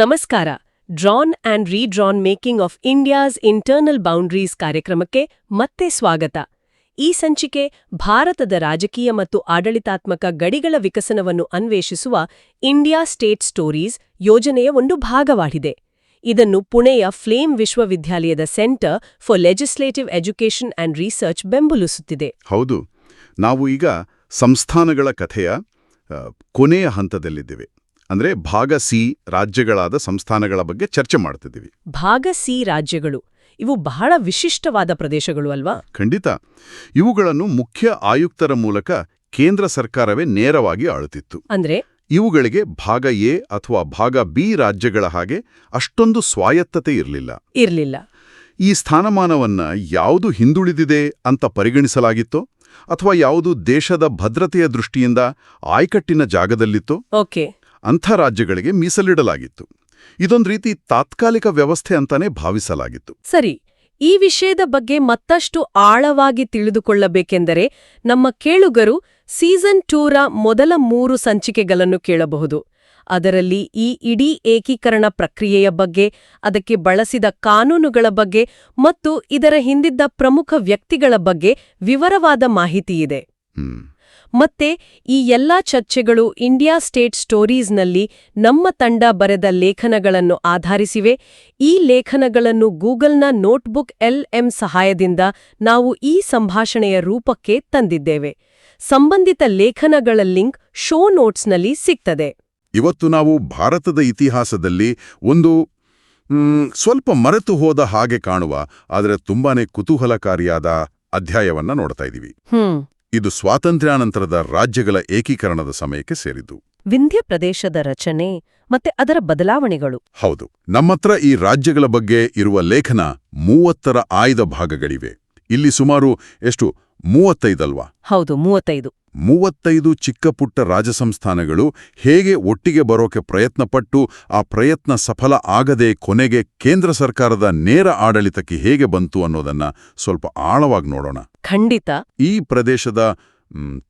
ನಮಸ್ಕಾರ. Drawn and redrawn making of India's internal boundaries ಕಾರ್ಯಕ್ರಮಕ್ಕೆ ಮತ್ತೆ ಸ್ವಾಗತ. ಈ ಸಂಚಿಕೆ ಭಾರತದ ರಾಜಕೀಯ ಮತ್ತು ಆಡಳಿತಾತ್ಮಕ ಗಡಿಗಳ ವಿಕಸನವನ್ನು ಅನ್ವೇಷಿಸುವ ಇಂಡಿಯಾ ಸ್ಟೇಟ್ ಸ್ಟೋರೀಸ್ ಯೋಜನೆಯ ಒಂದು ಭಾಗವಾಗಿದೆ. ಇದನ್ನು ಪುಣೆಯ ಫ್ಲೇಮ್ ವಿಶ್ವವಿದ್ಯಾಲಯದ centre for legislative education and research ಬೆಂಬಲಿಸುತ್ತಿದೆ. ಹೌದು. ನಾವು ಈಗ ಸಂಸ್ಥಾನಗಳ ಕಥೆಯ ಕೊನೆಯ ಹಂತದಲ್ಲಿದ್ದೇವೆ. ಅಂದ್ರೆ ಭಾಗ ಸಿ ರಾಜ್ಯಗಳಾದ ಸಂಸ್ಥಾನಗಳ ಬಗ್ಗೆ ಚರ್ಚೆ ಮಾಡ್ತಿದ್ದೀವಿ. ಭಾಗ ಸಿ ರಾಜ್ಯಗಳು ಇವು ಬಹಳ ವಿಶಿಷ್ಟವಾದ ಪ್ರದೇಶಗಳು ಅಲ್ವಾ? ಖಂಡಿತ. ಇವುಗಳನ್ನು ಮುಖ್ಯ ಆಯುಕ್ತರ ಮೂಲಕ ಕೇಂದ್ರ ಸರ್ಕಾರವೇ ನೇರವಾಗಿ ಆಳುತ್ತಿತ್ತು. ಅಂದ್ರೆ? ಇವುಗಳಿಗೆ ಭಾಗ ಎ ಅಥವಾ ಭಾಗ ಬಿ ರಾಜ್ಯಗಳ ಹಾಗೆ ಅಷ್ಟೊಂದು ಸ್ವಾಯತ್ತತೆ ಇರಲಿಲ್ಲ. ಇರಲಿಲ್ಲ. ಈ ಸ್ಥಾನಮಾನವನ್ನ ಯಾವುದು ಹಿಂದುಳಿದಿದೆ ಅಂತ ಪರಿಗಣಿಸಲಾಗಿತ್ತೋ ಅಥವಾ ಯಾವುದು ದೇಶದ ಭದ್ರತೆಯ ದೃಷ್ಟಿಯಿಂದ ಆಯ್ಕಟ್ಟಿನ ಜಾಗದಲ್ಲಿತ್ತೋ ಓಕೆ. ಅಂಥ ರಾಜ್ಯಗಳಿಗೆ ಮೀಸಲಿಡಲಾಗಿತ್ತು. ಇದೊಂದು ರೀತಿ ತಾತ್ಕಾಲಿಕ ವ್ಯವಸ್ಥೆ ಅಂತಾನೆ ಭಾವಿಸಲಾಗಿತ್ತು. ಸರಿ ಈ ವಿಷಯದ ಬಗ್ಗೆ ಮತ್ತಷ್ಟು ಆಳವಾಗಿ ತಿಳಿದುಕೊಳ್ಳಬೇಕೆಂದರೆ ನಮ್ಮ ಕೇಳುಗರು ಸೀಸನ್ ಟೂರ ಮೊದಲ ಮೂರು ಸಂಚಿಕೆಗಳನ್ನು ಕೇಳಬಹುದು. ಅದರಲ್ಲಿ ಈ ಇಡೀ ಏಕೀಕರಣ ಪ್ರಕ್ರಿಯೆಯ ಬಗ್ಗೆ ಅದಕ್ಕೆ ಬಳಸಿದ ಕಾನೂನುಗಳ ಬಗ್ಗೆ ಮತ್ತು ಇದರ ಹಿಂದಿದ್ದ ಪ್ರಮುಖ ವ್ಯಕ್ತಿಗಳ ಬಗ್ಗೆ ವಿವರವಾದ ಮಾಹಿತಿಯಿದೆ. ಹ್ಮ್. ಮತ್ತೆ ಈ ಎಲ್ಲಾ ಚರ್ಚೆಗಳು ಇಂಡಿಯಾ ಸ್ಟೇಟ್ ಸ್ಟೋರೀಸ್ನಲ್ಲಿ ನಮ್ಮ ತಂಡ ಬರೆದ ಲೇಖನಗಳನ್ನು ಆಧರಿಸಿವೆ. ಈ ಲೇಖನಗಳನ್ನು ಗೂಗಲ್ನ ನೋಟ್ಬುಕ್ ಎಲ್ ಎಂ ಸಹಾಯದಿಂದ ನಾವು ಈ ಸಂಭಾಷಣೆಯ ರೂಪಕ್ಕೆ ತಂದಿದ್ದೇವೆ. ಸಂಬಂಧಿತ ಲೇಖನಗಳ ಲಿಂಕ್ ಶೋ ನೋಟ್ಸ್ನಲ್ಲಿ ಸಿಗ್ತದೆ. ಇವತ್ತು ನಾವು ಭಾರತದ ಇತಿಹಾಸದಲ್ಲಿ ಒಂದು ಸ್ವಲ್ಪ ಮರೆತು ಹೋದ ಹಾಗೆ ಕಾಣುವ ಆದರೆ ತುಂಬಾನೇ ಕುತೂಹಲಕಾರಿಯಾದ ಅಧ್ಯಾಯವನ್ನ ನೋಡ್ತಾ ಇದ್ದೀವಿ. ಇದು ಸ್ವಾತಂತ್ರ್ಯಾನಂತರದ ರಾಜ್ಯಗಳ ಏಕೀಕರಣದ ಸಮಯಕ್ಕೆ ಸೇರಿದ್ದು. ವಿಂಧ್ಯ ಪ್ರದೇಶದ ರಚನೆ ಮತ್ತೆ ಅದರ ಬದಲಾವಣೆಗಳು. ಹೌದು ನಮ್ಮತ್ರ ಈ ರಾಜ್ಯಗಳ ಬಗ್ಗೆ ಇರುವ ಲೇಖನ ಮೂವತ್ತರ ಆಯ್ದ ಭಾಗಗಳಿವೆ. ಇಲ್ಲಿ ಸುಮಾರು ಎಷ್ಟು? ಮೂವತ್ತೈದಲ್ವಾ? ಹೌದು ಮೂವತ್ತೈದು. ಮೂವತ್ತೈದು ಚಿಕ್ಕ ಪುಟ್ಟ ರಾಜಸಂಸ್ಥಾನಗಳು ಹೇಗೆ ಒಟ್ಟಿಗೆ ಬರೋಕೆ ಪ್ರಯತ್ನಪಟ್ಟು ಆ ಪ್ರಯತ್ನ ಸಫಲ ಆಗದೆ ಕೊನೆಗೆ ಕೇಂದ್ರ ಸರ್ಕಾರದ ನೇರ ಆಡಳಿತಕ್ಕೆ ಹೇಗೆ ಬಂತು ಅನ್ನೋದನ್ನ ಸ್ವಲ್ಪ ಆಳವಾಗಿ ನೋಡೋಣ. ಖಂಡಿತ. ಈ ಪ್ರದೇಶದ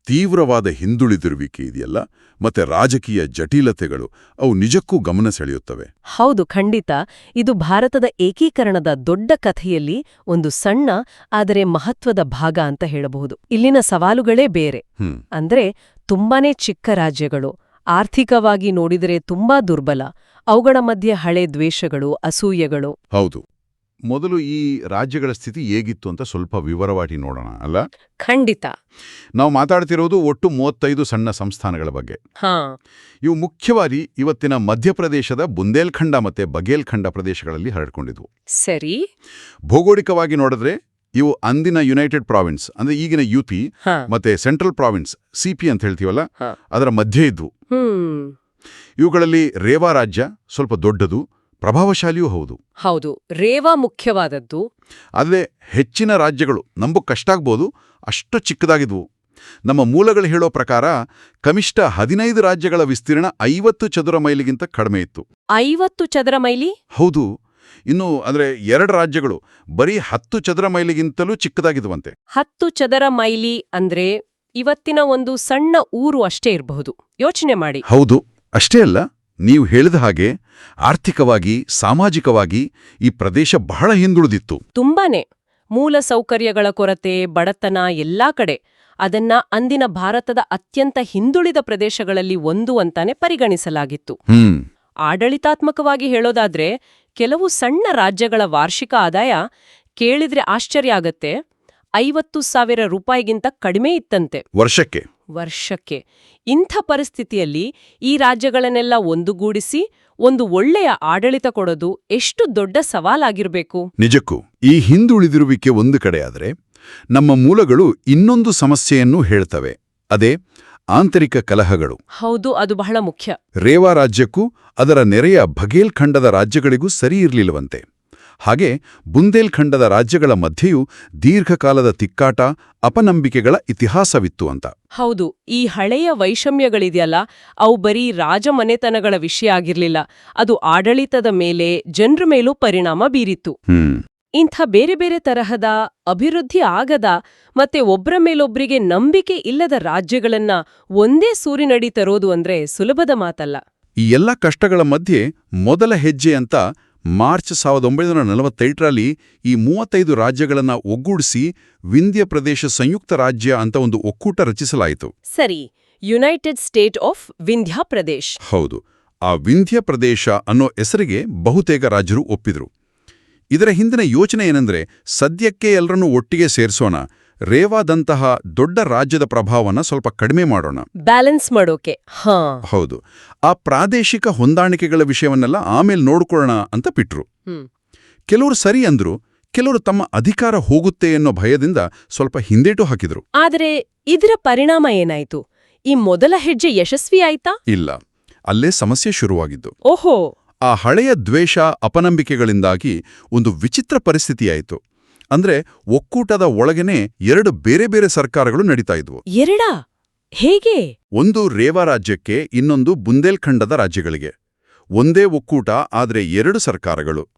ತೀವ್ರವಾದ ಹಿಂದುಳಿದಿರುವಿಕೆ ಇದೆಯಲ್ಲ ಮತ್ತೆ ರಾಜಕೀಯ ಜಟಿಲತೆಗಳು ಅವು ನಿಜಕ್ಕೂ ಗಮನ ಸೆಳೆಯುತ್ತವೆ. ಹೌದು ಖಂಡಿತ. ಇದು ಭಾರತದ ಏಕೀಕರಣದ ದೊಡ್ಡ ಕಥೆಯಲ್ಲಿ ಒಂದು ಸಣ್ಣ ಆದರೆ ಮಹತ್ವದ ಭಾಗ ಅಂತ ಹೇಳಬಹುದು. ಇಲ್ಲಿನ ಸವಾಲುಗಳೇ ಬೇರೆ. ಅಂದ್ರೆ ತುಂಬಾನೇ ಚಿಕ್ಕ ರಾಜ್ಯಗಳು ಆರ್ಥಿಕವಾಗಿ ನೋಡಿದರೆ ತುಂಬಾ ದುರ್ಬಲ. ಅವುಗಳ ಮಧ್ಯೆ ಹಳೆ ದ್ವೇಷಗಳು ಅಸೂಯೆಗಳು. ಹೌದು. ಮೊದಲು ಈ ರಾಜ್ಯಗಳ ಸ್ಥಿತಿ ಹೇಗಿತ್ತು ಅಂತ ಸ್ವಲ್ಪ ವಿವರವಾಗಿ ನೋಡೋಣ ಅಲ್ಲ? ಖಂಡಿತ. ನಾವು ಮಾತಾಡ್ತಿರೋದು ಒಟ್ಟು ಮೂವತ್ತೈದು ಸಣ್ಣ ಸಂಸ್ಥಾನಗಳ ಬಗ್ಗೆ. ಇವು ಮುಖ್ಯವಾಗಿ ಇವತ್ತಿನ ಮಧ್ಯಪ್ರದೇಶದ ಬುಂದೇಲ್ಖಂಡ ಮತ್ತೆ ಬಗೇಲ್ಖಂಡ ಪ್ರದೇಶಗಳಲ್ಲಿ ಹರಡ್ಕೊಂಡಿದ್ವು. ಸರಿ. ಭೌಗೋಳಿಕವಾಗಿ ನೋಡಿದ್ರೆ ಇವು ಅಂದಿನ ಯುನೈಟೆಡ್ ಪ್ರಾವಿನ್ಸ್ ಅಂದ್ರೆ ಈಗಿನ ಯುಪಿ ಮತ್ತೆ ಸೆಂಟ್ರಲ್ ಪ್ರಾವಿನ್ಸ್ ಸಿಪಿ ಅಂತ ಹೇಳ್ತೀವಲ್ಲ? ಅದರ ಮಧ್ಯೆ ಇದ್ವು. ಇವುಗಳಲ್ಲಿ ರೇವಾ ರಾಜ್ಯ ಸ್ವಲ್ಪ ದೊಡ್ಡದು ಪ್ರಭಾವಶಾಲಿಯೂ ಹೌದು. ಹೌದು ರೇವಾ ಮುಖ್ಯವಾದದ್ದು. ಆದರೆ ಹೆಚ್ಚಿನ ರಾಜ್ಯಗಳು ನಂಬು ಕಷ್ಟ ಆಗ್ಬೋದು ಅಷ್ಟು ಚಿಕ್ಕದಾಗಿದ್ವು. ನಮ್ಮ ಮೂಲಗಳು ಹೇಳೋ ಪ್ರಕಾರ ಕನಿಷ್ಠ ಹದಿನೈದು ರಾಜ್ಯಗಳ ವಿಸ್ತೀರ್ಣ ಐವತ್ತು ಚದುರ ಮೈಲಿಗಿಂತ ಕಡಿಮೆ ಇತ್ತು. ಐವತ್ತು ಚದರ ಮೈಲಿ? ಹೌದು ಇನ್ನು ಅಂದ್ರೆ ಎರಡು ರಾಜ್ಯಗಳು ಬರೀ ಹತ್ತು ಚದರ ಮೈಲಿಗಿಂತಲೂ ಚಿಕ್ಕದಾಗಿದ್ವಂತೆ ಹತ್ತು ಚದರ ಮೈಲಿ ಅಂದ್ರೆ ಇವತ್ತಿನ ಒಂದು ಸಣ್ಣ ಊರು ಅಷ್ಟೇ ಇರಬಹುದು. ಯೋಚನೆ ಮಾಡಿ. ಹೌದು ಅಷ್ಟೇ ಅಲ್ಲ ನೀವು ಹೇಳಿದ ಹಾಗೆ ಆರ್ಥಿಕವಾಗಿ ಸಾಮಾಜಿಕವಾಗಿ ಈ ಪ್ರದೇಶ ಬಹಳ ಹಿಂದುಳಿದಿತ್ತು. ತುಂಬಾನೇ. ಮೂಲ ಸೌಕರ್ಯಗಳ ಕೊರತೆ ಬಡತನ ಎಲ್ಲಾ ಕಡೆ ಅದನ್ನ ಅಂದಿನ ಭಾರತದ ಅತ್ಯಂತ ಹಿಂದುಳಿದ ಪ್ರದೇಶಗಳಲ್ಲಿ ಒಂದು ಅಂತಾನೆ ಪರಿಗಣಿಸಲಾಗಿತ್ತು. ಆಡಳಿತಾತ್ಮಕವಾಗಿ ಹೇಳೋದಾದ್ರೆ ಕೆಲವು ಸಣ್ಣ ರಾಜ್ಯಗಳ ವಾರ್ಷಿಕ ಆದಾಯ ಕೇಳಿದ್ರೆ ಆಶ್ಚರ್ಯ ಆಗತ್ತೆ. ಐವತ್ತು ಸಾವಿರ ರೂಪಾಯಿಗಿಂತ ಕಡಿಮೆ ಇತ್ತಂತೆ. ವರ್ಷಕ್ಕೆ. ವರ್ಷಕ್ಕೆ. ಇಂಥ ಪರಿಸ್ಥಿತಿಯಲ್ಲಿ ಈ ರಾಜ್ಯಗಳನ್ನೆಲ್ಲ ಒಂದುಗೂಡಿಸಿ ಒಂದು ಒಳ್ಳೆಯ ಆಡಳಿತ ಕೊಡೋದು ಎಷ್ಟು ದೊಡ್ಡ ಸವಾಲಾಗಿರಬೇಕು. ನಿಜಕ್ಕೂ ಈ ಹಿಂದುಳಿದಿರುವಿಕೆ ಒಂದು ಕಡೆಯಾದರೆ ನಮ್ಮ ಮೂಲಗಳು ಇನ್ನೊಂದು ಸಮಸ್ಯೆಯನ್ನು ಹೇಳ್ತವೆ. ಅದೇ ಆಂತರಿಕ ಕಲಹಗಳು. ಹೌದು ಅದು ಬಹಳ ಮುಖ್ಯ. ರೇವಾ ರಾಜ್ಯಕ್ಕೂ ಅದರ ನೆರೆಯ ಬಗೇಲ್ಖಂಡದ ರಾಜ್ಯಗಳಿಗೂ ಸರಿ ಇರಲಿಲ್ಲವಂತೆ. ಹಾಗೆ ಬುಂದೇಲ್ಖಂಡದ ರಾಜ್ಯಗಳ ಮಧ್ಯೆಯೂ ದೀರ್ಘಕಾಲದ ತಿಕ್ಕಾಟ ಅಪನಂಬಿಕೆಗಳ ಇತಿಹಾಸವಿತ್ತು ಅಂತ. ಹೌದು ಈ ಹಳೆಯ ವೈಷಮ್ಯಗಳಿದೆಯಲ್ಲ ಅವು ಬರೀ ರಾಜಮನೆತನಗಳ ವಿಷಯ ಆಗಿರ್ಲಿಲ್ಲ. ಅದು ಆಡಳಿತದ ಮೇಲೆ ಜನರ ಮೇಲೂ ಪರಿಣಾಮ ಬೀರಿತ್ತು. ಇಂಥ ಬೇರೆ ಬೇರೆ ತರಹದ ಅಭಿವೃದ್ಧಿ ಆಗದ ಮತ್ತೆ ಒಬ್ಬರ ಮೇಲೊಬ್ರಿಗೆ ನಂಬಿಕೆ ಇಲ್ಲದ ರಾಜ್ಯಗಳನ್ನ ಒಂದೇ ಸೂರಿನಡಿ ತರೋದು ಅಂದ್ರೆ ಸುಲಭದ ಮಾತಲ್ಲ. ಈ ಎಲ್ಲ ಕಷ್ಟಗಳ ಮಧ್ಯೆ ಮೊದಲ ಹೆಜ್ಜೆ ಅಂತ ಮಾರ್ಚ್ ಸಾವಿರದ ಒಂಬೈನೂರ ನಲವತ್ತೈದರಲ್ಲಿ ಈ ಮೂವತ್ತೈದು ರಾಜ್ಯಗಳನ್ನು ಒಗ್ಗೂಡಿಸಿ ವಿಂಧ್ಯ ಪ್ರದೇಶ ಸಂಯುಕ್ತ ರಾಜ್ಯ ಅಂತ ಒಂದು ಒಕ್ಕೂಟ ರಚಿಸಲಾಯಿತು. ಸರಿ united state of Vindhya Pradesh ಹೌದು ಆ ವಿಂಧ್ಯ ಪ್ರದೇಶ ಅನ್ನೋ ಹೆಸರಿಗೆ ಬಹುತೇಕ ರಾಜ್ಯರು ಒಪ್ಪಿದ್ರು. ಇದರ ಹಿಂದಿನ ಯೋಚನೆ ಏನಂದ್ರೆ ಸದ್ಯಕ್ಕೆ ಎಲ್ಲರನ್ನೂ ಒಟ್ಟಿಗೆ ಸೇರಿಸೋಣ ರೇವಾದಂತಹ ದೊಡ್ಡ ರಾಜ್ಯದ ಪ್ರಭಾವನ ಸ್ವಲ್ಪ ಕಡಿಮೆ ಮಾಡೋಣ. ಬ್ಯಾಲೆನ್ಸ್ ಮಾಡೋಕೆ. ಹಾ. ಹೌದು. ಆ ಪ್ರಾದೇಶಿಕ ಹೊಂದಾಣಿಕೆಗಳ ವಿಷಯವನ್ನೆಲ್ಲ ಆಮೇಲೆ ನೋಡ್ಕೊಳ್ಳೋಣ ಅಂತ ಬಿಟ್ರು ಕೆಲವರು ಸರಿ ಅಂದ್ರು ಕೆಲವರು ತಮ್ಮ ಅಧಿಕಾರ ಹೋಗುತ್ತೆ ಅನ್ನೋ ಭಯದಿಂದ ಸ್ವಲ್ಪ ಹಿಂದೇಟು ಹಾಕಿದ್ರು. ಆದರೆ ಇದರ ಪರಿಣಾಮ ಏನಾಯ್ತು? ಈ ಮೊದಲ ಹೆಜ್ಜೆ ಯಶಸ್ವಿ ಆಯ್ತಾ? ಇಲ್ಲ. ಅಲ್ಲೇ ಸಮಸ್ಯೆ ಶುರುವಾಗಿದ್ದು. ಓಹೋ. ಆ ಹಳೆಯ ದ್ವೇಷ ಅಪನಂಬಿಕೆಗಳಿಂದಾಗಿ ಒಂದು ವಿಚಿತ್ರ ಪರಿಸ್ಥಿತಿಯಾಯಿತು. ಅಂದ್ರೆ ಒಕ್ಕೂಟದ ಒಳಗೇನೆ ಎರಡು ಬೇರೆ ಬೇರೆ ಸರ್ಕಾರಗಳು ನಡೀತಾ ಇದ್ವು. ಎರಡ? ಹೇಗೆ? ಒಂದು ರೇವಾ ರಾಜ್ಯಕ್ಕೆ ಇನ್ನೊಂದು ಬುಂದೇಲ್ಖಂಡದ ರಾಜ್ಯಗಳಿಗೆ. ಒಂದೇ ಒಕ್ಕೂಟ ಆದ್ರೆ ಎರಡು ಸರ್ಕಾರಗಳು.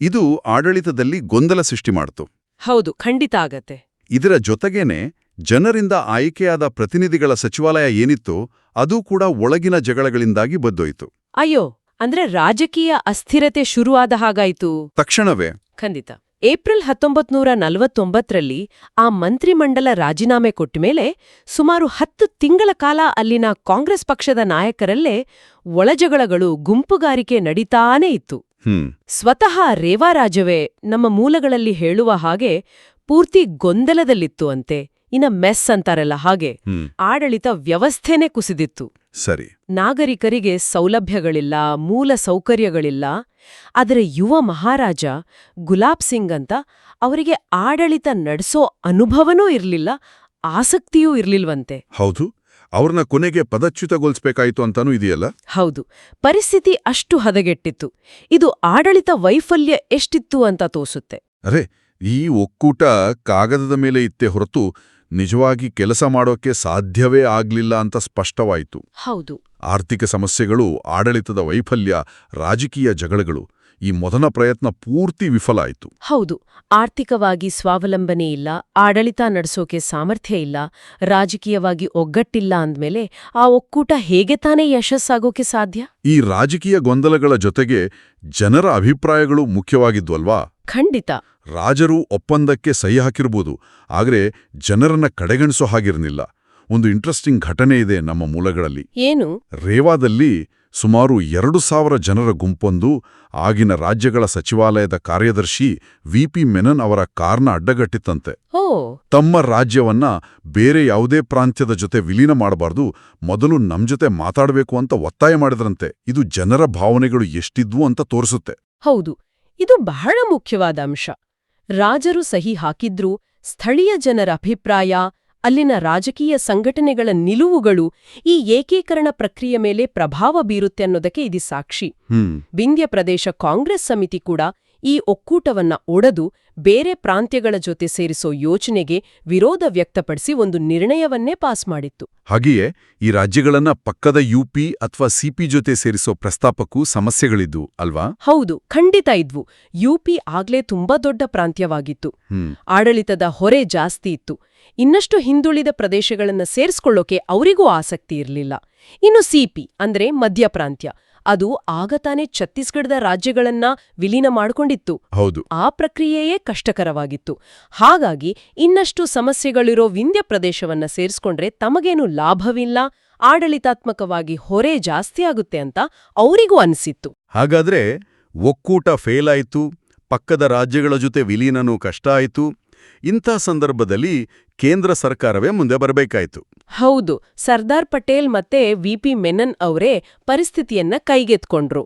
ಇದು ಆಡಳಿತದಲ್ಲಿ ಗೊಂದಲ ಸೃಷ್ಟಿ ಮಾಡ್ತು. ಹೌದು ಖಂಡಿತ ಆಗತ್ತೆ. ಇದರ ಜೊತೆಗೇನೆ ಜನರಿಂದ ಆಯ್ಕೆಯಾದ ಪ್ರತಿನಿಧಿಗಳ ಸಚಿವಾಲಯ ಏನಿತ್ತು ಅದು ಕೂಡ ಒಳಗಿನ ಜಗಳಗಳಿಂದಾಗಿ ಬದ್ದೋಯ್ತು. ಅಯ್ಯೋ ಅಂದ್ರೆ ರಾಜಕೀಯ ಅಸ್ಥಿರತೆ ಶುರುವಾದ ಹಾಗಾಯ್ತು. ತಕ್ಷಣವೇ. ಖಂಡಿತ. ಏಪ್ರಿಲ್ ಹತ್ತೊಂಬತ್ ನೂರ ನಲವತ್ತೊಂಬತ್ತರಲ್ಲಿ ಆ ಮಂತ್ರಿಮಂಡಲ ರಾಜೀನಾಮೆ ಕೊಟ್ಟಮೇಲೆ ಸುಮಾರು ಹತ್ತು ತಿಂಗಳ ಕಾಲ ಅಲ್ಲಿನ ಕಾಂಗ್ರೆಸ್ ಪಕ್ಷದ ನಾಯಕರಲ್ಲೇ ಒಳಜಗಳಗಳು ಗುಂಪುಗಾರಿಕೆ ನಡೀತಾನೇ ಇತ್ತು. ಸ್ವತಃ ರೇವಾರಾಜವೇ ನಮ್ಮ ಮೂಲಗಳಲ್ಲಿ ಹೇಳುವ ಹಾಗೆ ಪೂರ್ತಿ ಗೊಂದಲದಲ್ಲಿತ್ತು ಅಂತೆ. ಇನ್ನ ಮೆಸ್ ಅಂತಾರಲ್ಲ ಹಾಗೆ. ಆಡಳಿತ ವ್ಯವಸ್ಥೆನೇ ಕುಸಿದಿತ್ತು. ಸರಿ. ನಾಗರಿಕರಿಗೆ ಸೌಲಭ್ಯಗಳಿಲ್ಲ ಮೂಲ ಸೌಕರ್ಯಗಳಿಲ್ಲ ಆದರೆ ಯುವ ಮಹಾರಾಜ ಗುಲಾಬ್ ಸಿಂಗ್ ಅಂತ ಅವರಿಗೆ ಆಡಳಿತ ನಡೆಸೋ ಅನುಭವನೂ ಇರಲಿಲ್ಲ ಆಸಕ್ತಿಯೂ ಇರ್ಲಿಲ್ವಂತೆ. ಹೌದು ಅವ್ರನ್ನ ಕೊನೆಗೆ ಪದಚ್ಯುತಗೊಳಿಸ್ಬೇಕಾಯ್ತು ಅಂತಾನೂ ಇದೆಯಲ್ಲ? ಹೌದು ಪರಿಸ್ಥಿತಿ ಅಷ್ಟು ಹದಗೆಟ್ಟಿತ್ತು. ಇದು ಆಡಳಿತ ವೈಫಲ್ಯ ಎಷ್ಟಿತ್ತು ಅಂತ ತೋಸುತ್ತೆ. ಅರೆ ಈ ಒಕ್ಕೂಟ ಕಾಗದದ ಮೇಲೆ ಇತ್ತೆ ಹೊರತು ನಿಜವಾಗಿ ಕೆಲಸ ಮಾಡೋಕೆ ಸಾಧ್ಯವೇ ಆಗ್ಲಿಲ್ಲ ಅಂತ ಸ್ಪಷ್ಟವಾಯಿತು. ಹೌದು ಆರ್ಥಿಕ ಸಮಸ್ಯೆಗಳು ಆಡಳಿತದ ವೈಫಲ್ಯ ರಾಜಕೀಯ ಜಗಳಗಳು ಈ ಮೊದಲ ಪ್ರಯತ್ನ ಪೂರ್ತಿ ವಿಫಲ ಆಯಿತು. ಹೌದು ಆರ್ಥಿಕವಾಗಿ ಸ್ವಾವಲಂಬನೆ ಇಲ್ಲ ಆಡಳಿತ ನಡೆಸೋಕೆ ಸಾಮರ್ಥ್ಯ ಇಲ್ಲ ರಾಜಕೀಯವಾಗಿ ಒಗ್ಗಟ್ಟಿಲ್ಲ ಅಂದ್ಮೇಲೆ ಆ ಒಕ್ಕೂಟ ಹೇಗೆ ತಾನೇ ಯಶಸ್ಸಾಗೋಕೆ ಸಾಧ್ಯ? ಈ ರಾಜಕೀಯ ಗೊಂದಲಗಳ ಜೊತೆಗೆ ಜನರ ಅಭಿಪ್ರಾಯಗಳು ಮುಖ್ಯವಾಗಿದ್ವಲ್ವಾ? ಖಂಡಿತ. ರಾಜರು ಒಪ್ಪಂದಕ್ಕೆ ಸಹಿ ಹಾಕಿರ್ಬೋದು ಆದರೆ ಜನರನ್ನ ಕಡೆಗಣಿಸೋ ಹಾಗಿರಲಿಲ್ಲ ಒಂದು ಇಂಟ್ರೆಸ್ಟಿಂಗ್ ಘಟನೆ ಇದೆ ನಮ್ಮ ಮೂಲಗಳಲ್ಲಿ. ಏನು? ರೇವಾದಲ್ಲಿ ಸುಮಾರು ಎರಡು ಸಾವಿರ ಜನರ ಗುಂಪೊಂದು ಆಗಿನ ರಾಜ್ಯಗಳ ಸಚಿವಾಲಯದ ಕಾರ್ಯದರ್ಶಿ ವಿಪಿ ಮೆನನ್ ಅವರ ಕಾರ್ನ ಅಡ್ಡಗಟ್ಟಿತ್ತಂತೆ. ಓ ತಮ್ಮ ರಾಜ್ಯವನ್ನ ಬೇರೆ ಯಾವುದೇ ಪ್ರಾಂತ್ಯದ ಜೊತೆ ವಿಲೀನ ಮಾಡಬಾರದು ಮೊದಲು ನಮ್ ಜೊತೆ ಮಾತಾಡಬೇಕು ಅಂತ ಒತ್ತಾಯ ಮಾಡಿದ್ರಂತೆ. ಇದು ಜನರ ಭಾವನೆಗಳು ಎಷ್ಟಿದ್ವು ಅಂತ ತೋರಿಸುತ್ತೆ. ಹೌದು ಇದು ಬಹಳ ಮುಖ್ಯವಾದ ಅಂಶ. ರಾಜರು ಸಹಿ ಹಾಕಿದ್ರೂ ಸ್ಥಳೀಯ ಜನರ ಅಭಿಪ್ರಾಯ ಅಲ್ಲಿನ ರಾಜಕೀಯ ಸಂಘಟನೆಗಳ ನಿಲುವುಗಳು ಈ ಏಕೀಕರಣ ಪ್ರಕ್ರಿಯೆ ಮೇಲೆ ಪ್ರಭಾವ ಬೀರುತ್ತೆ ಅನ್ನೋದಕ್ಕೆ ಇದು ಸಾಕ್ಷಿ. ಬಿಂದ್ಯ ಪ್ರದೇಶ ಕಾಂಗ್ರೆಸ್ ಸಮಿತಿ ಕೂಡ ಈ ಒಕ್ಕೂಟವನ್ನ ಒಡೆದು ಬೇರೆ ಪ್ರಾಂತ್ಯಗಳ ಜೊತೆ ಸೇರಿಸೋ ಯೋಚನೆಗೆ ವಿರೋಧ ವ್ಯಕ್ತಪಡಿಸಿ ಒಂದು ನಿರ್ಣಯವನ್ನೇ ಪಾಸ್ ಮಾಡಿತ್ತು. ಹಾಗೆಯೇ ಈ ರಾಜ್ಯಗಳನ್ನ ಪಕ್ಕದ ಯುಪಿ ಅಥವಾ ಸಿಪಿ ಜೊತೆ ಸೇರಿಸೋ ಪ್ರಸ್ತಾಪಕ್ಕೂ ಸಮಸ್ಯೆಗಳಿದ್ವು ಅಲ್ವಾ? ಹೌದು ಖಂಡಿತ ಇದ್ವು. ಯುಪಿ ಆಗ್ಲೇ ತುಂಬಾ ದೊಡ್ಡ ಪ್ರಾಂತ್ಯವಾಗಿತ್ತು. ಆಡಳಿತದ ಹೊರೆ ಜಾಸ್ತಿ ಇತ್ತು. ಇನ್ನಷ್ಟು ಹಿಂದುಳಿದ ಪ್ರದೇಶಗಳನ್ನ ಸೇರಿಸ್ಕೊಳ್ಳೋಕೆ ಅವರಿಗೂ ಆಸಕ್ತಿ ಇರಲಿಲ್ಲ. ಇನ್ನು ಸಿಪಿ ಅಂದ್ರೆ ಮಧ್ಯಪ್ರಾಂತ್ಯ ಅದು ಆಗ ತಾನೇ ಛತ್ತೀಸ್ಗಢದ ರಾಜ್ಯಗಳನ್ನ ವಿಲೀನ ಮಾಡ್ಕೊಂಡಿತ್ತು. ಹೌದು. ಆ ಪ್ರಕ್ರಿಯೆಯೇ ಕಷ್ಟಕರವಾಗಿತ್ತು. ಹಾಗಾಗಿ ಇನ್ನಷ್ಟು ಸಮಸ್ಯೆಗಳಿರೋ ವಿಂಧ್ಯ ಪ್ರದೇಶವನ್ನ ಸೇರಿಸ್ಕೊಂಡ್ರೆ ತಮಗೇನು ಲಾಭವಿಲ್ಲ ಆಡಳಿತಾತ್ಮಕವಾಗಿ ಹೊರೆ ಜಾಸ್ತಿ ಆಗುತ್ತೆ ಅಂತ ಅವರಿಗೂ ಅನಿಸಿತ್ತು. ಹಾಗಾದ್ರೆ ಒಕ್ಕೂಟ ಫೇಲ್ ಆಯ್ತು ಪಕ್ಕದ ರಾಜ್ಯಗಳ ಜೊತೆ ವಿಲೀನನೂ ಕಷ್ಟ ಆಯ್ತು ಇಂಥ ಸಂದರ್ಭದಲ್ಲಿ ಕೇಂದ್ರ ಸರ್ಕಾರವೇ ಮುಂದೆ ಬರಬೇಕಾಯಿತು. ಹೌದು ಸರ್ದಾರ್ ಪಟೇಲ್ ಮತ್ತೆ ವಿಪಿ ಮೆನನ್ ಅವರೇ ಪರಿಸ್ಥಿತಿಯನ್ನ ಕೈಗೆತ್ಕೊಂಡ್ರು.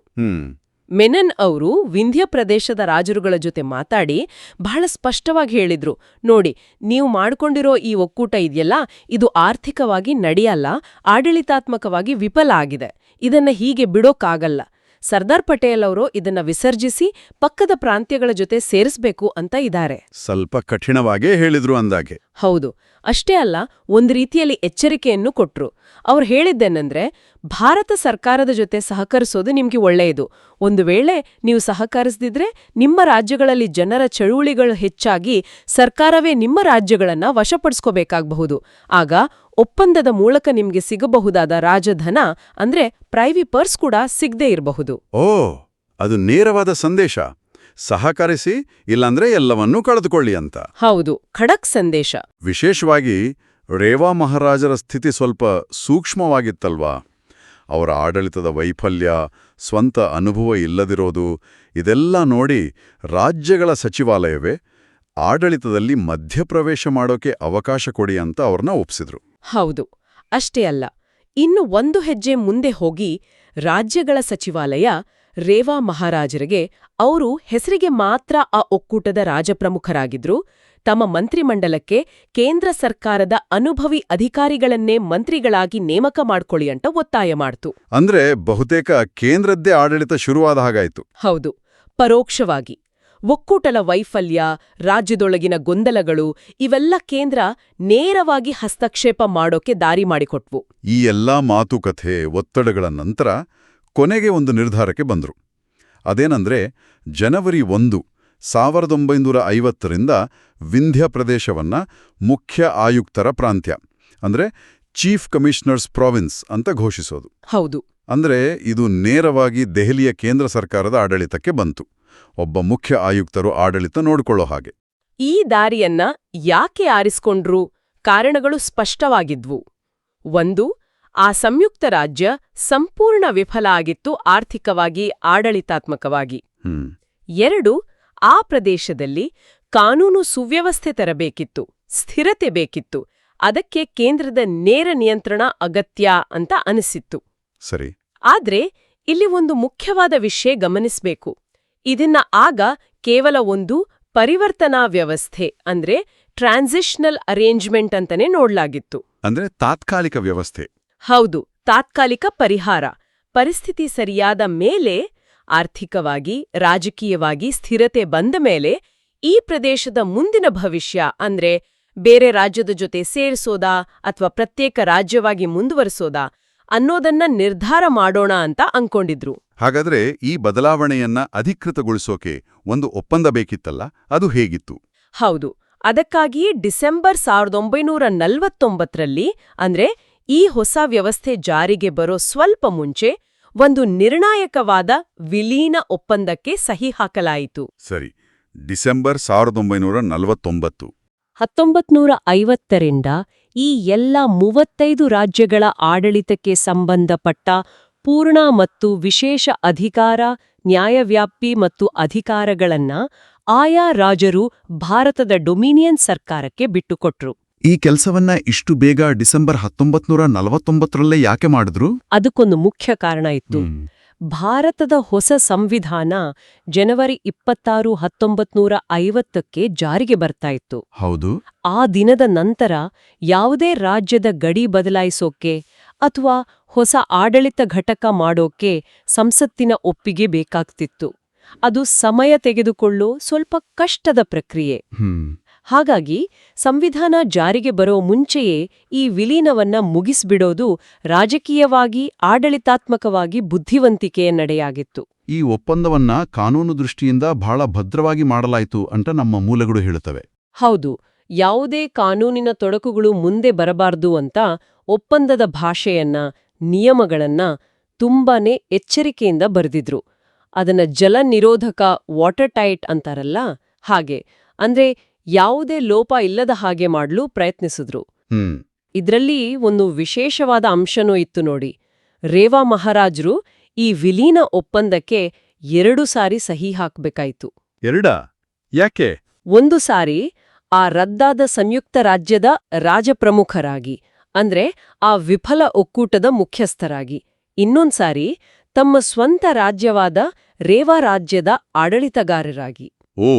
ಮೆನನ್ ಅವರು ವಿಂಧ್ಯ ಪ್ರದೇಶದ ರಾಜರುಗಳ ಜೊತೆ ಮಾತಾಡಿ ಬಹಳ ಸ್ಪಷ್ಟವಾಗಿ ಹೇಳಿದ್ರು ನೋಡಿ ನೀವು ಮಾಡ್ಕೊಂಡಿರೋ ಈ ಒಕ್ಕೂಟ ಇದೆಯಲ್ಲ ಇದು ಆರ್ಥಿಕವಾಗಿ ನಡೆಯಲ್ಲ ಆಡಳಿತಾತ್ಮಕವಾಗಿ ವಿಫಲ ಆಗಿದೆ. ಇದನ್ನ ಹೀಗೆ ಬಿಡೋಕ್ಕಾಗಲ್ಲ ಸರ್ದಾರ್ ಪಟೇಲ್ ಅವರು ಇದನ್ನ ವಿಸರ್ಜಿಸಿ ಪಕ್ಕದ ಪ್ರಾಂತ್ಯಗಳ ಜೊತೆ ಸೇರಿಸಬೇಕು ಅಂತ ಇದ್ದಾರೆ ಸ್ವಲ್ಪ ಕಠಿಣವಾಗೇ ಹೇಳಿದ್ರು ಅಂದಾಗೆ. ಹೌದು. ಅಷ್ಟೇ ಅಲ್ಲ, ಒಂದು ರೀತಿಯಲ್ಲಿ ಎಚ್ಚರಿಕೆಯನ್ನು ಕೊಟ್ರು. ಅವ್ರು ಹೇಳಿದ್ದೇನೆಂದ್ರೆ, ಭಾರತ ಸರ್ಕಾರದ ಜೊತೆ ಸಹಕರಿಸೋದು ನಿಮಗೆ ಒಳ್ಳೆಯದು. ಒಂದು ವೇಳೆ ನೀವು ಸಹಕರಿಸದಿದ್ರೆ, ನಿಮ್ಮ ರಾಜ್ಯಗಳಲ್ಲಿ ಜನರ ಚಳುವಳಿಗಳು ಹೆಚ್ಚಾಗಿ ಸರ್ಕಾರವೇ ನಿಮ್ಮ ರಾಜ್ಯಗಳನ್ನ ವಶಪಡಿಸ್ಕೋಬೇಕಾಗಬಹುದು. ಆಗ ಒಪ್ಪಂದದ ಮೂಲಕ ನಿಮಗೆ ಸಿಗಬಹುದಾದ ರಾಜಧನ, ಅಂದ್ರೆ ಪ್ರೈವಿ ಪರ್ಸ್ ಕೂಡ ಸಿಗದೇ ಇರಬಹುದು. ಓ, ಅದು ನೇರವಾದ ಸಂದೇಶ. ಸಹಕರಿಸಿ ಇಲ್ಲಾಂದ್ರೆ ಎಲ್ಲವನ್ನೂ ಕಳೆದುಕೊಳ್ಳಿ ಅಂತ. ಹೌದು ಖಡಕ್ ಸಂದೇಶ. ವಿಶೇಷವಾಗಿ ರೇವಾ ಮಹಾರಾಜರ ಸ್ಥಿತಿ ಸ್ವಲ್ಪ ಸೂಕ್ಷ್ಮವಾಗಿತ್ತಲ್ವಾ? ಅವರ ಆಡಳಿತದ ವೈಫಲ್ಯ ಸ್ವಂತ ಅನುಭವ ಇಲ್ಲದಿರೋದು ಇದೆಲ್ಲ ನೋಡಿ ರಾಜ್ಯಗಳ ಸಚಿವಾಲಯವೇ ಆಡಳಿತದಲ್ಲಿ ಮಧ್ಯಪ್ರವೇಶ ಮಾಡೋಕೆ ಅವಕಾಶ ಕೊಡಿ ಅಂತ ಅವ್ರನ್ನ ಒಪ್ಸಿದ್ರು. ಹೌದು ಅಷ್ಟೇ ಅಲ್ಲ ಇನ್ನು ಒಂದು ಹೆಜ್ಜೆ ಮುಂದೆ ಹೋಗಿ ರಾಜ್ಯಗಳ ಸಚಿವಾಲಯ ರೇವಾ ಮಹಾರಾಜರಿಗೆ ಅವರು ಹೆಸರಿಗೆ ಮಾತ್ರ ಆ ಒಕ್ಕೂಟದ ರಾಜಪ್ರಮುಖರಾಗಿದ್ರು. ತಮ್ಮ ಮಂತ್ರಿಮಂಡಲಕ್ಕೆ ಕೇಂದ್ರ ಸರ್ಕಾರದ ಅನುಭವಿ ಅಧಿಕಾರಿಗಳನ್ನೇ ಮಂತ್ರಿಗಳಾಗಿ ನೇಮಕ ಮಾಡ್ಕೊಳ್ಳಿ ಅಂತ ಒತ್ತಾಯ ಮಾಡ್ತು. ಅಂದ್ರೆ ಬಹುತೇಕ ಕೇಂದ್ರದ್ದೇ ಆಡಳಿತ ಶುರುವಾದ ಹಾಗಾಯ್ತು. ಹೌದು. ಪರೋಕ್ಷವಾಗಿ. ಒಕ್ಕೂಟಲ ವೈಫಲ್ಯ ರಾಜ್ಯದೊಳಗಿನ ಗೊಂದಲಗಳು ಇವೆಲ್ಲ ಕೇಂದ್ರ ನೇರವಾಗಿ ಹಸ್ತಕ್ಷೇಪ ಮಾಡೋಕೆ ದಾರಿ ಮಾಡಿಕೊಟ್ವು. ಈ ಎಲ್ಲಾ ಮಾತುಕತೆ ಒತ್ತಡಗಳ ನಂತರ ಕೊನೆಗೆ ಒಂದು ನಿರ್ಧಾರಕ್ಕೆ ಬಂದರು. ಅದೇನಂದ್ರೆ ಜನವರಿ ಒಂದು ಸಾವಿರದ ಒಂಬೈನೂರ ಐವತ್ತರಿಂದ ವಿಂಧ್ಯ ಪ್ರದೇಶವನ್ನ ಮುಖ್ಯ ಆಯುಕ್ತರ ಪ್ರಾಂತ್ಯ ಅಂದ್ರೆ ಚೀಫ್ ಕಮಿಷನರ್ಸ್ ಪ್ರಾವಿನ್ಸ್ ಅಂತ ಘೋಷಿಸೋದು. ಹೌದು. ಅಂದ್ರೆ ಇದು ನೇರವಾಗಿ ದೆಹಲಿಯ ಕೇಂದ್ರ ಸರ್ಕಾರದ ಆಡಳಿತಕ್ಕೆ ಬಂತು. ಒಬ್ಬ ಮುಖ್ಯ ಆಯುಕ್ತರು ಆಡಳಿತ ನೋಡಿಕೊಳ್ಳೋ ಹಾಗೆ. ಈ ದಾರಿಯನ್ನ ಯಾಕೆ ಆರಿಸ್ಕೊಂಡ್ರು? ಕಾರಣಗಳು ಸ್ಪಷ್ಟವಾಗಿದ್ವು. ಒಂದು ಆ ಸಂಯುಕ್ತ ರಾಜ್ಯ ಸಂಪೂರ್ಣ ವಿಫಲ ಆಗಿತ್ತು ಆರ್ಥಿಕವಾಗಿ ಆಡಳಿತಾತ್ಮಕವಾಗಿ. ಎರಡು ಆ ಪ್ರದೇಶದಲ್ಲಿ ಕಾನೂನು ಸುವ್ಯವಸ್ಥೆ ತರಬೇಕಿತ್ತು ಸ್ಥಿರತೆ ಬೇಕಿತ್ತು ಅದಕ್ಕೆ ಕೇಂದ್ರದ ನೇರ ನಿಯಂತ್ರಣ ಅಗತ್ಯ ಅಂತ ಅನಿಸಿತ್ತು. ಸರಿ. ಆದ್ರೆ ಇಲ್ಲಿ ಒಂದು ಮುಖ್ಯವಾದ ವಿಷಯ ಗಮನಿಸಬೇಕು. ಇದನ್ನ ಆಗ ಕೇವಲ ಒಂದು ಪರಿವರ್ತನಾ ವ್ಯವಸ್ಥೆ ಅಂದ್ರೆ ಟ್ರಾನ್ಸಿಷನಲ್ ಅರೇಂಜ್ಮೆಂಟ್ ಅಂತಾನೆ ನೋಡ್ಲಾಗಿತ್ತು. ಅಂದ್ರೆ ತಾತ್ಕಾಲಿಕ ವ್ಯವಸ್ಥೆ. ಹೌದು ತಾತ್ಕಾಲಿಕ ಪರಿಹಾರ. ಪರಿಸ್ಥಿತಿ ಸರಿಯಾದ ಮೇಲೆ ಆರ್ಥಿಕವಾಗಿ ರಾಜಕೀಯವಾಗಿ ಸ್ಥಿರತೆ ಬಂದ ಮೇಲೆ ಈ ಪ್ರದೇಶದ ಮುಂದಿನ ಭವಿಷ್ಯ ಅಂದ್ರೆ ಬೇರೆ ರಾಜ್ಯದ ಜೊತೆ ಸೇರಿಸೋದಾ ಅಥವಾ ಪ್ರತ್ಯೇಕ ರಾಜ್ಯವಾಗಿ ಮುಂದುವರಿಸೋದಾ ಅನ್ನೋದನ್ನ ನಿರ್ಧಾರ ಮಾಡೋಣ ಅಂತ ಅಂದ್ಕೊಂಡಿದ್ರು ಹಾಗಾದ್ರೆ ಈ ಬದಲಾವಣೆಯನ್ನ ಅಧಿಕೃತಗೊಳಿಸೋಕೆ ಒಂದು ಒಪ್ಪಂದ ಬೇಕಿತ್ತಲ್ಲ? ಅದು ಹೇಗಿತ್ತು? ಹೌದು ಅದಕ್ಕಾಗಿಯೇ ಡಿಸೆಂಬರ್ ಸಾವಿರದ ಒಂಬೈನೂರ ನಲವತ್ತೊಂಬತ್ತರಲ್ಲಿ ಅಂದ್ರೆ ಈ ಹೊಸ ವ್ಯವಸ್ಥೆ ಜಾರಿಗೆ ಬರೋ ಸ್ವಲ್ಪ ಮುಂಚೆ ಒಂದು ನಿರ್ಣಾಯಕವಾದ ವಿಲೀನ ಒಪ್ಪಂದಕ್ಕೆ ಸಹಿ ಹಾಕಲಾಯಿತು. ಸರಿ. ಡಿಸೆಂಬರ್ ಸಾವಿರದ ಒಂಬೈನೂರ ನಲವತ್ತೊಂಬತ್ತು. ಹತ್ತೊಂಬತ್ನೂರ ಐವತ್ತರಿಂದ ಈ ಎಲ್ಲ ಮೂವತ್ತೈದು ರಾಜ್ಯಗಳ ಆಡಳಿತಕ್ಕೆ ಸಂಬಂಧಪಟ್ಟ ಪೂರ್ಣ ಮತ್ತು ವಿಶೇಷ ಅಧಿಕಾರ ನ್ಯಾಯವ್ಯಾಪ್ತಿ ಮತ್ತು ಅಧಿಕಾರಗಳನ್ನ ಆಯಾ ರಾಜರು ಭಾರತದ ಡೊಮಿನಿಯನ್ ಸರ್ಕಾರಕ್ಕೆ ಬಿಟ್ಟುಕೊಟ್ರು. ಈ ಕೆಲಸವನ್ನ ಇಷ್ಟು ಬೇಗ ಡಿಸೆಂಬರ್ ಹತ್ತೊಂಬತ್ನೂರ ನಲವತ್ತೊಂಬತ್ತರಲ್ಲೇ ಯಾಕೆ ಮಾಡಿದ್ರು? ಅದಕ್ಕೊಂದು ಮುಖ್ಯ ಕಾರಣ ಇತ್ತು. ಭಾರತದ ಹೊಸ ಸಂವಿಧಾನ ಜನವರಿ ಇಪ್ಪತ್ತಾರು ಹತ್ತೊಂಬತ್ನೂರ ಐವತ್ತಕ್ಕೆ ಜಾರಿಗೆ ಬರ್ತಾ ಇತ್ತು. ಹೌದು. ಆ ದಿನದ ನಂತರ ಯಾವುದೇ ರಾಜ್ಯದ ಗಡಿ ಬದಲಾಯಿಸೋಕೆ ಅಥವಾ ಹೊಸ ಆಡಳಿತ ಘಟಕ ಮಾಡೋಕೆ ಸಂಸತ್ತಿನ ಒಪ್ಪಿಗೆ ಬೇಕಾಗ್ತಿತ್ತು. ಅದು ಸಮಯ ತೆಗೆದುಕೊಳ್ಳೋ ಸ್ವಲ್ಪ ಕಷ್ಟದ ಪ್ರಕ್ರಿಯೆ. ಹಾಗಾಗಿ ಸಂವಿಧಾನ ಜಾರಿಗೆ ಬರೋ ಮುಂಚೆಯೇ ಈ ವಿಲೀನವನ್ನ ಮುಗಿಸ್ಬಿಡೋದು ರಾಜಕೀಯವಾಗಿ ಆಡಳಿತಾತ್ಮಕವಾಗಿ ಬುದ್ಧಿವಂತಿಕೆಯ ನಡೆಯಾಗಿತ್ತು. ಈ ಒಪ್ಪಂದವನ್ನ ಕಾನೂನು ದೃಷ್ಟಿಯಿಂದ ಬಹಳ ಭದ್ರವಾಗಿ ಮಾಡಲಾಯಿತು ಅಂತ ನಮ್ಮ ಮೂಲಗಳು ಹೇಳುತ್ತವೆ. ಹೌದು ಯಾವುದೇ ಕಾನೂನಿನ ತೊಡಕುಗಳು ಮುಂದೆ ಬರಬಾರ್ದು ಅಂತ ಒಪ್ಪಂದದ ಭಾಷೆಯನ್ನ ನಿಯಮಗಳನ್ನ ತುಂಬಾನೇ ಎಚ್ಚರಿಕೆಯಿಂದ ಬರೆದಿದ್ರು. ಅದನ್ನ ಜಲ ನಿರೋಧಕ ವಾಟರ್ ಟೈಟ್ ಅಂತಾರಲ್ಲ? ಹಾಗೆ ಅಂದ್ರೆ ಯಾವುದೇ ಲೋಪ ಇಲ್ಲದ ಹಾಗೆ ಮಾಡಲು ಪ್ರಯತ್ನಿಸಿದ್ರು. ಇದರಲ್ಲಿ ಒಂದು ವಿಶೇಷವಾದ ಅಂಶನೂ ಇತ್ತು ನೋಡಿ. ರೇವಾ ಮಹಾರಾಜರು ಈ ವಿಲೀನ ಒಪ್ಪಂದಕ್ಕೆ ಎರಡು ಸಾರಿ ಸಹಿ ಹಾಕಬೇಕಾಯಿತು. ಎರಡ? ಯಾಕೆ? ಒಂದು ಸಾರಿ ಆ ರದ್ದಾದ ಸಂಯುಕ್ತ ರಾಜ್ಯದ ರಾಜಪ್ರಮುಖರಾಗಿ ಅಂದ್ರೆ ಆ ವಿಫಲ ಒಕ್ಕೂಟದ ಮುಖ್ಯಸ್ಥರಾಗಿ. ಇನ್ನೊಂದ್ಸಾರಿ ತಮ್ಮ ಸ್ವಂತ ರಾಜ್ಯವಾದ ರೇವಾ ರಾಜ್ಯದ ಆಡಳಿತಗಾರರಾಗಿ. ಓ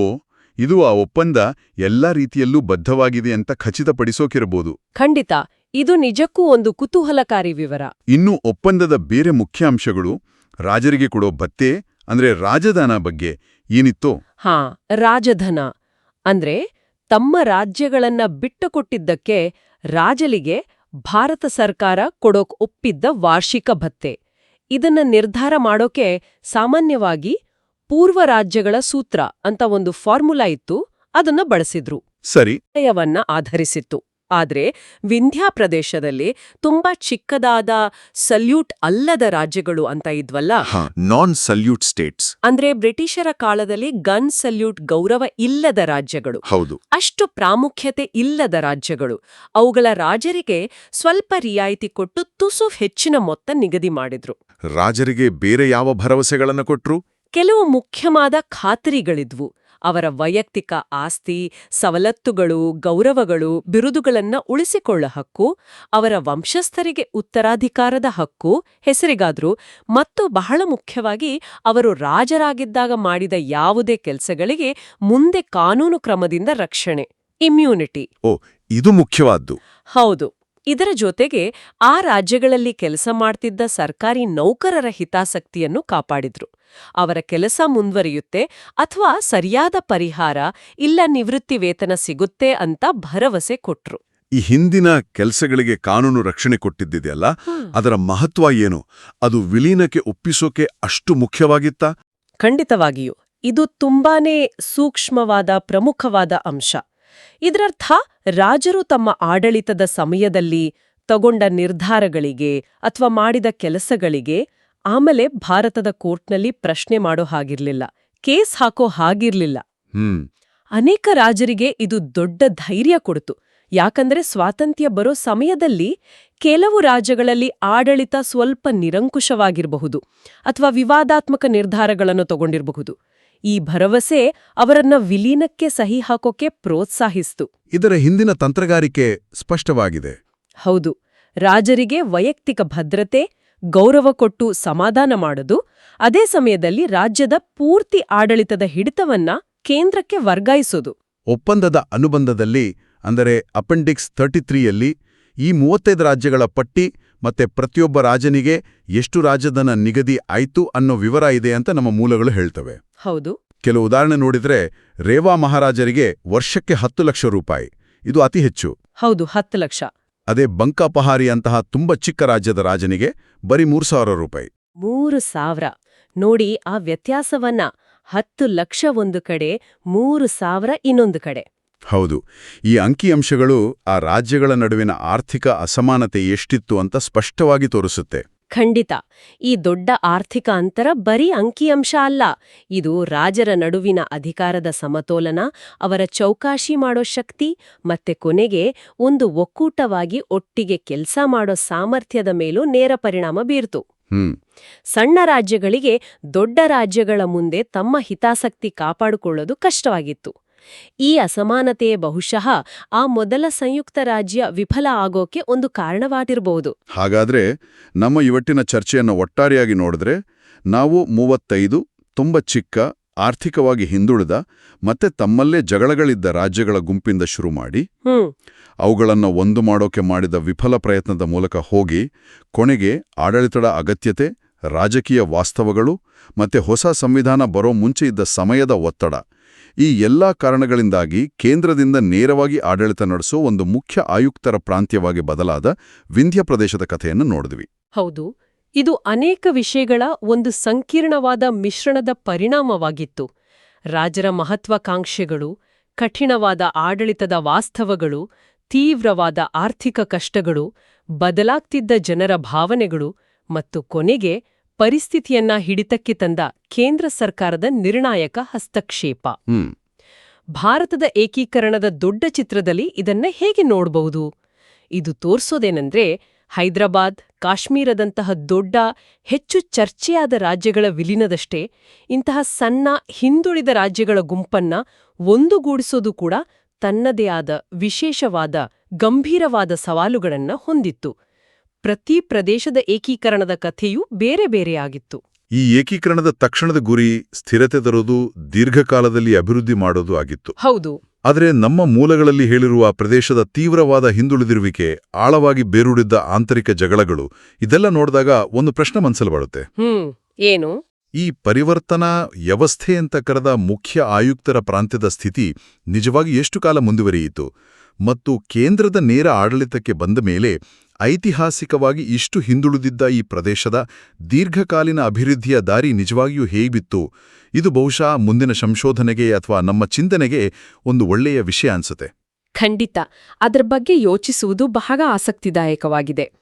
ಇದು ಆ ಒಪ್ಪಂದ ಎಲ್ಲಾ ರೀತಿಯಲ್ಲೂ ಬದ್ಧವಾಗಿದೆ ಅಂತ ಖಚಿತಪಡಿಸೋಕಿರಬಹುದು. ಖಂಡಿತ ಇದು ನಿಜಕ್ಕೂ ಒಂದು ಕುತೂಹಲಕಾರಿ ವಿವರ. ಇನ್ನು ಒಪ್ಪಂದದ ಬೇರೆ ಮುಖ್ಯ ಅಂಶಗಳು ರಾಜರಿಗೆ ಕೊಡೋ ಭತ್ತೆ ಅಂದ್ರೆ ರಾಜದಾನ ಬಗ್ಗೆ ಏನಿತ್ತು? ಹಾ ರಾಜಧನ ಅಂದ್ರೆ ತಮ್ಮ ರಾಜ್ಯಗಳನ್ನ ಬಿಟ್ಟುಕೊಟ್ಟಿದ್ದಕ್ಕೆ ರಾಜಲಿಗೆ ಭಾರತ ಸರ್ಕಾರ ಕೊಡೋಕ್ ಒಪ್ಪಿದ್ದ ವಾರ್ಷಿಕ ಭತ್ತೆ. ಇದನ್ನ ನಿರ್ಧಾರ ಮಾಡೋಕೆ ಸಾಮಾನ್ಯವಾಗಿ ಪೂರ್ವ ರಾಜ್ಯಗಳ ಸೂತ್ರ ಅಂತ ಒಂದು ಫಾರ್ಮುಲಾ ಇತ್ತು ಅದನ್ನ ಬಳಸಿದ್ರು. ಸರಿ. ವಲಯವನ್ನ ಆಧರಿಸಿತ್ತು. ಆದ್ರೆ ವಿಂಧ್ಯಾ ಪ್ರದೇಶದಲ್ಲಿ ತುಂಬಾ ಚಿಕ್ಕದಾದ ಸಲ್ಯೂಟ್ ಅಲ್ಲದ ರಾಜ್ಯಗಳು ಅಂತ ಇದ್ವಲ್ಲ? ನಾನ್ ಸಲ್ಯೂಟ್ ಸ್ಟೇಟ್ಸ್ ಅಂದ್ರೆ ಬ್ರಿಟಿಷರ ಕಾಲದಲ್ಲಿ ಗನ್ ಸಲ್ಯೂಟ್ ಗೌರವ ಇಲ್ಲದ ರಾಜ್ಯಗಳು. ಹೌದು. ಅಷ್ಟು ಪ್ರಾಮುಖ್ಯತೆ ಇಲ್ಲದ ರಾಜ್ಯಗಳು. ಅವುಗಳ ರಾಜರಿಗೆ ಸ್ವಲ್ಪ ರಿಯಾಯಿತಿ ಕೊಟ್ಟು ತುಸು ಹೆಚ್ಚಿನ ಮೊತ್ತ ನಿಗದಿ ಮಾಡಿದ್ರು. ರಾಜರಿಗೆ ಬೇರೆ ಯಾವ ಭರವಸೆಗಳನ್ನು ಕೊಟ್ರು? ಕೆಲವು ಮುಖ್ಯವಾದ ಖಾತರಿಗಳಿದ್ವು. ಅವರ ವೈಯಕ್ತಿಕ ಆಸ್ತಿ ಸವಲತ್ತುಗಳು ಗೌರವಗಳು ಬಿರುದುಗಳನ್ನ ಉಳಿಸಿಕೊಳ್ಳ ಹಕ್ಕು ಅವರ ವಂಶಸ್ಥರಿಗೆ ಉತ್ತರಾಧಿಕಾರದ ಹಕ್ಕು ಹೆಸರಿಗಾದ್ರೂ ಮತ್ತು ಬಹಳ ಮುಖ್ಯವಾಗಿ ಅವರು ರಾಜರಾಗಿದ್ದಾಗ ಮಾಡಿದ ಯಾವುದೇ ಕೆಲಸಗಳಿಗೆ ಮುಂದೆ ಕಾನೂನು ಕ್ರಮದಿಂದ ರಕ್ಷಣೆ ಇಮ್ಯುನಿಟಿ ಓ ಇದು ಮುಖ್ಯವಾದ್ದು. ಹೌದು. ಇದರ ಜೊತೆಗೆ ಆ ರಾಜ್ಯಗಳಲ್ಲಿ ಕೆಲಸ ಮಾಡ್ತಿದ್ದ ಸರ್ಕಾರಿ ನೌಕರರ ಹಿತಾಸಕ್ತಿಯನ್ನು ಕಾಪಾಡಿದ್ರು. ಅವರ ಕೆಲಸ ಮುಂದುವರಿಯುತ್ತೆ ಅಥವಾ ಸರಿಯಾದ ಪರಿಹಾರ ಇಲ್ಲ ನಿವೃತ್ತಿ ವೇತನ ಸಿಗುತ್ತೆ ಅಂತ ಭರವಸೆ ಕೊಟ್ರು. ಈ ಹಿಂದಿನ ಕೆಲಸಗಳಿಗೆ ಕಾನೂನು ರಕ್ಷಣೆ ಕೊಟ್ಟಿದ್ದಿದೆಯಲ್ಲ? ಅದರ ಮಹತ್ವ ಏನು? ಅದು ವಿಲೀನಕ್ಕೆ ಒಪ್ಪಿಸೋಕೆ ಅಷ್ಟು ಮುಖ್ಯವಾಗಿತ್ತಾ? ಖಂಡಿತವಾಗಿಯೂ. ಇದು ತುಂಬಾನೇ ಸೂಕ್ಷ್ಮವಾದ ಪ್ರಮುಖವಾದ ಅಂಶ. ಇದರರ್ಥ ರಾಜರು ತಮ್ಮ ಆಡಳಿತದ ಸಮಯದಲ್ಲಿ ತಗೊಂಡ ನಿರ್ಧಾರಗಳಿಗೆ ಅಥವಾ ಮಾಡಿದ ಕೆಲಸಗಳಿಗೆ ಆಮೇಲೆ ಭಾರತದ ಕೋರ್ಟ್ನಲ್ಲಿ ಪ್ರಶ್ನೆ ಮಾಡೋ ಹಾಗಿರ್ಲಿಲ್ಲ ಕೇಸ್ ಹಾಕೋ ಹಾಗಿರ್ಲಿಲ್ಲ. ಹ್ಮ್. ಅನೇಕ ರಾಜರಿಗೆ ಇದು ದೊಡ್ಡ ಧೈರ್ಯ ಕೊಡ್ತು. ಯಾಕಂದ್ರೆ ಸ್ವಾತಂತ್ರ್ಯ ಬರೋ ಸಮಯದಲ್ಲಿ ಕೆಲವು ರಾಜ್ಯಗಳಲ್ಲಿ ಆಡಳಿತ ಸ್ವಲ್ಪ ನಿರಂಕುಶವಾಗಿರಬಹುದು ಅಥವಾ ವಿವಾದಾತ್ಮಕ ನಿರ್ಧಾರಗಳನ್ನು ತಗೊಂಡಿರಬಹುದು. ಈ ಭರವಸೆ ಅವರನ್ನ ವಿಲೀನಕ್ಕೆ ಸಹಿ ಹಾಕೋಕೆ ಪ್ರೋತ್ಸಾಹಿಸ್ತು. ಇದರ ಹಿಂದಿನ ತಂತ್ರಗಾರಿಕೆ ಸ್ಪಷ್ಟವಾಗಿದೆ. ಹೌದು ರಾಜರಿಗೆ ವೈಯಕ್ತಿಕ ಭದ್ರತೆ ಗೌರವ ಕೊಟ್ಟು ಸಮಾಧಾನ ಮಾಡದು ಅದೇ ಸಮಯದಲ್ಲಿ ರಾಜ್ಯದ ಪೂರ್ತಿ ಆಡಳಿತದ ಹಿಡಿತವನ್ನ ಕೇಂದ್ರಕ್ಕೆ ವರ್ಗಾಯಿಸೋದು. ಒಪ್ಪಂದದ ಅನುಬಂಧದಲ್ಲಿ ಅಂದರೆ ಅಪೆಂಡಿಕ್ಸ್ ತರ್ಟಿ ತ್ರೀಯಲ್ಲಿ ಈ ಮೂವತ್ತೈದು ರಾಜ್ಯಗಳ ಪಟ್ಟಿ ಮತ್ತೆ ಪ್ರತಿಯೊಬ್ಬ ರಾಜನಿಗೆ ಎಷ್ಟು ರಾಜ್ಯದನ ನಿಗದಿ ಆಯ್ತು ಅನ್ನೋ ವಿವರ ಇದೆ ಅಂತ ನಮ್ಮ ಮೂಲಗಳು ಹೇಳ್ತವೆ. ಹೌದು. ಕೆಲವು ಉದಾಹರಣೆ ನೋಡಿದ್ರೆ ರೇವಾ ಮಹಾರಾಜರಿಗೆ ವರ್ಷಕ್ಕೆ ಹತ್ತು ಲಕ್ಷ ರೂಪಾಯಿ. ಇದು ಅತಿ ಹೆಚ್ಚು. ಹೌದು ಹತ್ತು ಲಕ್ಷ. ಅದೇ ಬಂಕಾಪಹಾರಿ ಅಂತಹ ತುಂಬಾ ಚಿಕ್ಕ ರಾಜ್ಯದ ರಾಜನಿಗೆ ಬರೀ ಮೂರು ಸಾವಿರ ರೂಪಾಯಿ. ಮೂರು ಸಾವಿರ. ನೋಡಿ ಆ ವ್ಯತ್ಯಾಸವನ್ನ ಹತ್ತು ಲಕ್ಷ ಒಂದು ಕಡೆ ಮೂರು ಸಾವಿರ ಇನ್ನೊಂದು ಕಡೆ. ಹೌದು. ಈ ಅಂಕಿಅಂಶಗಳು ಆ ರಾಜ್ಯಗಳ ನಡುವಿನ ಆರ್ಥಿಕ ಅಸಮಾನತೆ ಎಷ್ಟಿತ್ತು ಅಂತ ಸ್ಪಷ್ಟವಾಗಿ ತೋರಿಸುತ್ತೆ. ಖಂಡಿತ. ಈ ದೊಡ್ಡ ಆರ್ಥಿಕ ಅಂತರ ಬರೀ ಅಂಕಿಅಂಶ ಅಲ್ಲ. ಇದು ರಾಜರ ನಡುವಿನ ಅಧಿಕಾರದ ಸಮತೋಲನ ಅವರ ಚೌಕಾಶಿ ಮಾಡೋ ಶಕ್ತಿ ಮತ್ತೆ ಕೊನೆಗೆ ಒಂದು ಒಕ್ಕೂಟವಾಗಿ ಒಟ್ಟಿಗೆ ಕೆಲಸ ಮಾಡೋ ಸಾಮರ್ಥ್ಯದ ಮೇಲೂ ನೇರ ಪರಿಣಾಮ ಬೀರ್ತು. ಸಣ್ಣ ರಾಜ್ಯಗಳಿಗೆ ದೊಡ್ಡ ರಾಜ್ಯಗಳ ಮುಂದೆ ತಮ್ಮ ಹಿತಾಸಕ್ತಿ ಕಾಪಾಡಿಕೊಳ್ಳೋದು ಕಷ್ಟವಾಗಿತ್ತು. ಈ ಅಸಮಾನತೆಯೇ ಬಹುಶಃ ಆ ಮೊದಲ ಸಂಯುಕ್ತ ರಾಜ್ಯ ವಿಫಲ ಆಗೋಕೆ ಒಂದು ಕಾರಣವಾಗಿರಬಹುದು ಹಾಗಾದ್ರೆ ನಮ್ಮ ಇವತ್ತಿನ ಚರ್ಚೆಯನ್ನು ಒಟ್ಟಾರೆಯಾಗಿ ನೋಡಿದ್ರೆ ನಾವು ಮೂವತ್ತೈದು ತುಂಬ ಚಿಕ್ಕ ಆರ್ಥಿಕವಾಗಿ ಹಿಂದುಳಿದ ಮತ್ತೆ ತಮ್ಮಲ್ಲೇ ಜಗಳಗಳಿದ್ದ ರಾಜ್ಯಗಳ ಗುಂಪಿಂದ ಶುರು ಮಾಡಿ ಅವುಗಳನ್ನು ಒಂದು ಮಾಡೋಕೆ ಮಾಡಿದ ವಿಫಲ ಪ್ರಯತ್ನದ ಮೂಲಕ ಹೋಗಿ ಕೊನೆಗೆ ಆಡಳಿತದ ಅಗತ್ಯತೆ ರಾಜಕೀಯ ವಾಸ್ತವಗಳು ಮತ್ತೆ ಹೊಸ ಸಂವಿಧಾನ ಬರೋ ಮುಂಚೆ ಇದ್ದ ಸಮಯದ ಒತ್ತಡ. ಈ ಎಲ್ಲಾ ಕಾರಣಗಳಿಂದಾಗಿ ಕೇಂದ್ರದಿಂದ ನೇರವಾಗಿ ಆಡಳಿತ ನಡೆಸೋ ಒಂದು ಮುಖ್ಯ ಆಯುಕ್ತರ ಪ್ರಾಂತ್ಯವಾಗಿ ಬದಲಾದ ವಿಂಧ್ಯ ಪ್ರದೇಶದ ಕಥೆಯನ್ನು ನೋಡಿದ್ವಿ. ಹೌದು, ಇದು ಅನೇಕ ವಿಷಯಗಳ ಒಂದು ಸಂಕೀರ್ಣವಾದ ಮಿಶ್ರಣದ ಪರಿಣಾಮವಾಗಿತ್ತು. ರಾಜರ ಮಹತ್ವಾಕಾಂಕ್ಷೆಗಳು, ಕಠಿಣವಾದ ಆಡಳಿತದ ವಾಸ್ತವಗಳು, ತೀವ್ರವಾದ ಆರ್ಥಿಕ ಕಷ್ಟಗಳು, ಬದಲಾಗ್ತಿದ್ದ ಜನರ ಭಾವನೆಗಳು ಮತ್ತು ಕೊನೆಗೆ ಪರಿಸ್ಥಿತಿಯನ್ನ ಹಿಡಿತಕ್ಕೆ ತಂದ ಕೇಂದ್ರ ಸರ್ಕಾರದ ನಿರ್ಣಾಯಕ ಹಸ್ತಕ್ಷೇಪ. ಭಾರತದ ಏಕೀಕರಣದ ದೊಡ್ಡ ಚಿತ್ರದಲ್ಲಿ ಇದನ್ನ ಹೇಗೆ ನೋಡಬಹುದು? ಇದು ತೋರ್ಸೋದೇನೆಂದ್ರೆ ಹೈದರಾಬಾದ್ ಕಾಶ್ಮೀರದಂತಹ ದೊಡ್ಡ ಹೆಚ್ಚು ಚರ್ಚೆಯಾದ ರಾಜ್ಯಗಳ ವಿಲೀನದಷ್ಟೇ ಇಂತಹ ಸಣ್ಣ ಹಿಂದುಳಿದ ರಾಜ್ಯಗಳ ಗುಂಪನ್ನ ಒಂದುಗೂಡಿಸೋದು ಕೂಡ ತನ್ನದೇ ಆದ ವಿಶೇಷವಾದ ಗಂಭೀರವಾದ ಸವಾಲುಗಳನ್ನ ಹೊಂದಿತ್ತು. ಪ್ರತಿ ಪ್ರದೇಶದ ಏಕೀಕರಣದ ಕಥೆಯೂ ಬೇರೆ ಬೇರೆಯಾಗಿತ್ತು ಈ ಏಕೀಕರಣದ ತಕ್ಷಣದ ಗುರಿ ಸ್ಥಿರತೆ ತರೋದು ದೀರ್ಘಕಾಲದಲ್ಲಿ ಅಭಿವೃದ್ಧಿ ಮಾಡೋದು ಆಗಿತ್ತು. ಹೌದು. ಆದರೆ ನಮ್ಮ ಮೂಲಗಳಲ್ಲಿ ಹೇಳಿರುವ ಪ್ರದೇಶದ ತೀವ್ರವಾದ ಹಿಂದುಳಿದಿರುವಿಕೆ ಆಳವಾಗಿ ಬೇರೂಡಿದ್ದ ಆಂತರಿಕ ಜಗಳಗಳು ಇದೆಲ್ಲ ನೋಡಿದಾಗ ಒಂದು ಪ್ರಶ್ನೆ ಮನಸ್ಸಲ್ಲಿ ಬರುತ್ತೆ ಹ್ಮ್ ಏನು? ಈ ಪರಿವರ್ತನಾ ವ್ಯವಸ್ಥೆ ಅಂತ ಕರೆದ ಮುಖ್ಯ ಆಯುಕ್ತರ ಪ್ರಾಂತ್ಯದ ಸ್ಥಿತಿ ನಿಜವಾಗಿ ಎಷ್ಟು ಕಾಲ ಮುಂದುವರಿಯಿತು? ಮತ್ತು ಕೇಂದ್ರದ ನೇರ ಆಡಳಿತಕ್ಕೆ ಬಂದ ಮೇಲೆ ಐತಿಹಾಸಿಕವಾಗಿ ಇಷ್ಟು ಹಿಂದುಳಿದಿದ್ದ ಈ ಪ್ರದೇಶದ ದೀರ್ಘಕಾಲೀನ ಅಭಿವೃದ್ಧಿಯ ದಾರಿ ನಿಜವಾಗಿಯೂ ಹೇಗಿತ್ತು? ಇದು ಬಹುಶಃ ಮುಂದಿನ ಸಂಶೋಧನೆಗೆ ಅಥವಾ ನಮ್ಮ ಚಿಂತನೆಗೆ ಒಂದು ಒಳ್ಳೆಯ ವಿಷಯ ಅನ್ಸುತ್ತೆ. ಖಂಡಿತ. ಅದರ ಬಗ್ಗೆ ಯೋಚಿಸುವುದು ಬಹಳ ಆಸಕ್ತಿದಾಯಕವಾಗಿದೆ.